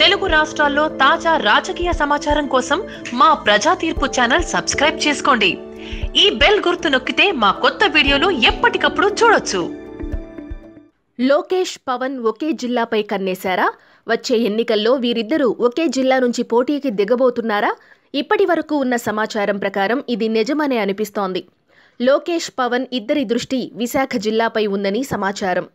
తెలుగు రాష్ట్రాల్లో తాజా రాజకీయ సమాచారం కోసం మా ప్రజా తీర్పు ఛానల్ సబ్స్క్రైబ్ చేసుకోండి. ఈ బెల్ గుర్తు నొక్కితే మా కొత్త వీడియోలు ఎప్పటికప్పుడు చూడొచ్చు. లోకేష్ పవన్ ఒకే జిల్లాపై కన్నేశారా? వచ్చే ఎన్నికల్లో వీరిద్దరూ ఒకే జిల్లా నుంచి పోటీకి దిగబోతున్నారా? ఇప్పటి వరకు ఉన్న సమాచారం ప్రకారం ఇది నిజమనే అనిపిస్తోంది. లోకేష్ పవన్ ఇద్దరి దృష్టి విశాఖ జిల్లాపై ఉందని సమాచారం.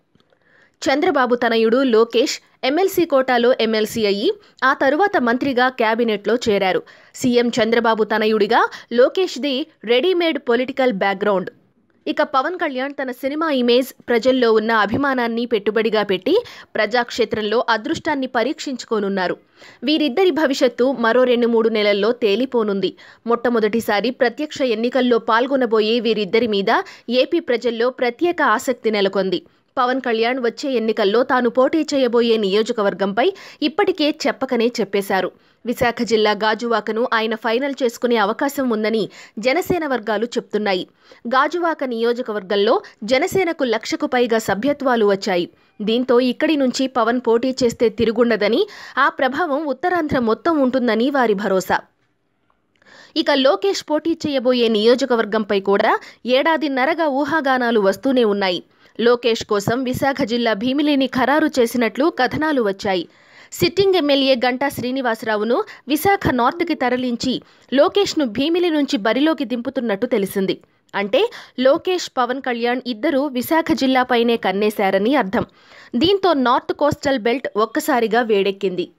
చంద్రబాబు తనయుడు లోకేష్ ఎమ్మెల్సీ కోటాలో ఎమ్మెల్సీ అయ్యి ఆ తరువాత మంత్రిగా కేబినెట్లో చేరారు. సీఎం చంద్రబాబు తనయుడిగా లోకేష్ది రెడీమేడ్ పొలిటికల్ బ్యాక్గ్రౌండ్. ఇక పవన్ కళ్యాణ్ తన సినిమా ఇమేజ్ ప్రజల్లో ఉన్న అభిమానాన్ని పెట్టుబడిగా పెట్టి ప్రజాక్షేత్రంలో అదృష్టాన్ని పరీక్షించుకోనున్నారు. వీరిద్దరి భవిష్యత్తు మరో రెండు మూడు నెలల్లో తేలిపోనుంది. మొట్టమొదటిసారి ప్రత్యక్ష ఎన్నికల్లో పాల్గొనబోయే వీరిద్దరి మీద ఏపీ ప్రజల్లో ప్రత్యేక ఆసక్తి నెలకొంది. పవన్ కళ్యాణ్ వచ్చే ఎన్నికల్లో తాను పోటీ చేయబోయే నియోజకవర్గంపై ఇప్పటికే చెప్పకనే చెప్పేశారు. విశాఖ జిల్లా గాజువాకను ఆయన ఫైనల్ చేసుకునే అవకాశం ఉందని జనసేన వర్గాలు చెప్తున్నాయి. గాజువాక నియోజకవర్గంలో జనసేనకు లక్షకు పైగా సభ్యత్వాలు వచ్చాయి. దీంతో ఇక్కడి నుంచి పవన్ పోటీ చేస్తే తిరుగుండదని ఆ ప్రభావం ఉత్తరాంధ్ర మొత్తం ఉంటుందని వారి భరోసా. ఇక లోకేష్ పోటీ చేయబోయే నియోజకవర్గంపై కూడా ఏడాదిన్నరగా ఊహాగానాలు వస్తూనే ఉన్నాయి. లోకేష్ కోసం విశాఖ జిల్లా భీమిలిని ఖరారు చేసినట్లు కథనాలు వచ్చాయి. సిట్టింగ్ ఎమ్మెల్యే గంటా శ్రీనివాసరావును విశాఖ నార్త్కి తరలించి లోకేష్ను భీమిలి నుంచి బరిలోకి దింపుతున్నట్టు తెలిసింది. అంటే లోకేష్ పవన్ కళ్యాణ్ ఇద్దరూ విశాఖ జిల్లాపైనే కన్నేశారని అర్థం. దీంతో నార్త్ కోస్టల్ బెల్ట్ ఒక్కసారిగా వేడెక్కింది.